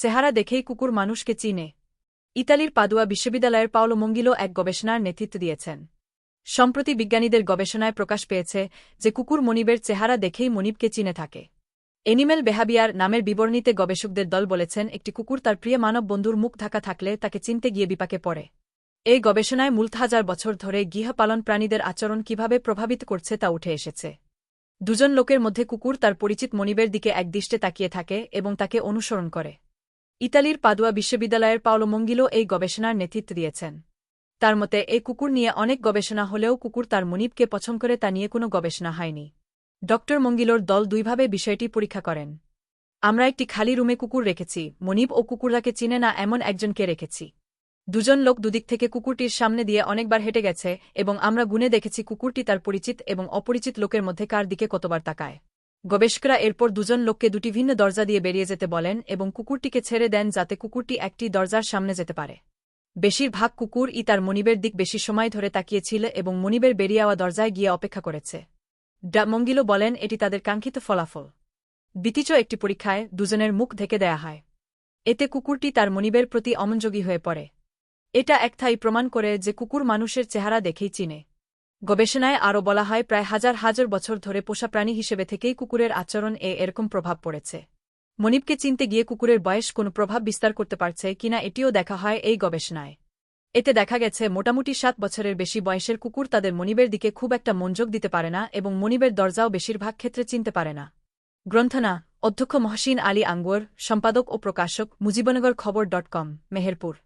চেহারা দেখেই কুকুর মানুষকে চিনে। ইতালির পাদুয়া বিশ্ববিদ্যালয়ের পাওলো মঙ্গিলো এক গবেষণার নেতৃত্ব দিয়েছেন। সম্প্রতি বিজ্ঞানীদের গবেষণায় প্রকাশ পেয়েছে যে কুকুর মনিবের চেহারা দেখেই মনিবকে চিনে থাকে। এনিমেল বেহাবিয়ার নামের বিবরণীতে গবেষকদের দল বলেছেন, একটি কুকুর তার প্রিয় মানব বন্ধুর মুখ ঢাকা থাকলে তাকে চিনতে গিয়ে বিপাকে পড়ে। এই গবেষণায় মূলত হাজার বছর ধরে গৃহপালন প্রাণীদের আচরণ কীভাবে প্রভাবিত করছে তা উঠে এসেছে। দুজন লোকের মধ্যে কুকুর তার পরিচিত মনিবের দিকে একদৃষ্টে তাকিয়ে থাকে এবং তাকে অনুসরণ করে। ইতালির পাদুয়া বিশ্ববিদ্যালয়ের পাওলো মঙ্গিলো এই গবেষণার নেতৃত্ব দিয়েছেন। তার মতে এই কুকুর নিয়ে অনেক গবেষণা হলেও কুকুর তার মনিবকে পছন্দ করে তা নিয়ে কোনো গবেষণা হয়নি। ড মঙ্গিলোর দল দুইভাবে বিষয়টি পরীক্ষা করেন। আমরা একটি খালি রুমে কুকুর রেখেছি, মনিব ও কুকুরটাকে চিনে না এমন একজনকে রেখেছি। দুজন লোক দুদিক থেকে কুকুরটির সামনে দিয়ে অনেকবার হেঁটে গেছে এবং আমরা গুনে দেখেছি কুকুরটি তার পরিচিত এবং অপরিচিত লোকের মধ্যে কার দিকে কতবার তাকায়। গবেষকরা এরপর দুজন লোককে দুটি ভিন্ন দরজা দিয়ে বেরিয়ে যেতে বলেন এবং কুকুরটিকে ছেড়ে দেন যাতে কুকুরটি একটি দরজার সামনে যেতে পারে। বেশিরভাগ কুকুর ই তার মনিবের দিক বেশি সময় ধরে তাকিয়েছিল এবং মনিবের বেরিয়ে আওয়া দরজায় গিয়ে অপেক্ষা করেছে। মঙ্গিলো বলেন, এটি তাদের কাঙ্ক্ষিত ফলাফল। বিতিচ একটি পরীক্ষায় দুজনের মুখ ঢেকে দেয়া হয়। এতে কুকুরটি তার মনিবের প্রতি অমনযোগী হয়ে পড়ে। এটা একথাই প্রমাণ করে যে কুকুর মানুষের চেহারা দেখেই চিনে। গবেষণায় আরও বলা হয়, প্রায় হাজার হাজার বছর ধরে পোষা প্রাণী হিসেবে থেকেই কুকুরের আচরণ এ এরকম প্রভাব পড়েছে। মনিবকে চিনতে গিয়ে কুকুরের বয়স কোনো প্রভাব বিস্তার করতে পারছে কিনা এটিও দেখা হয় এই গবেষণায়। এতে দেখা গেছে, মোটামুটি সাত বছরের বেশি বয়সের কুকুর তাদের মনিবের দিকে খুব একটা মনযোগ দিতে পারে না এবং মনিবের দরজাও বেশিরভাগ ক্ষেত্রে চিনতে পারে না। গ্রন্থনা, অধ্যক্ষ মহসিন আলী আঙ্গুর, সম্পাদক ও প্রকাশক, মুজিবনগর খবর ডট কম, মেহেরপুর।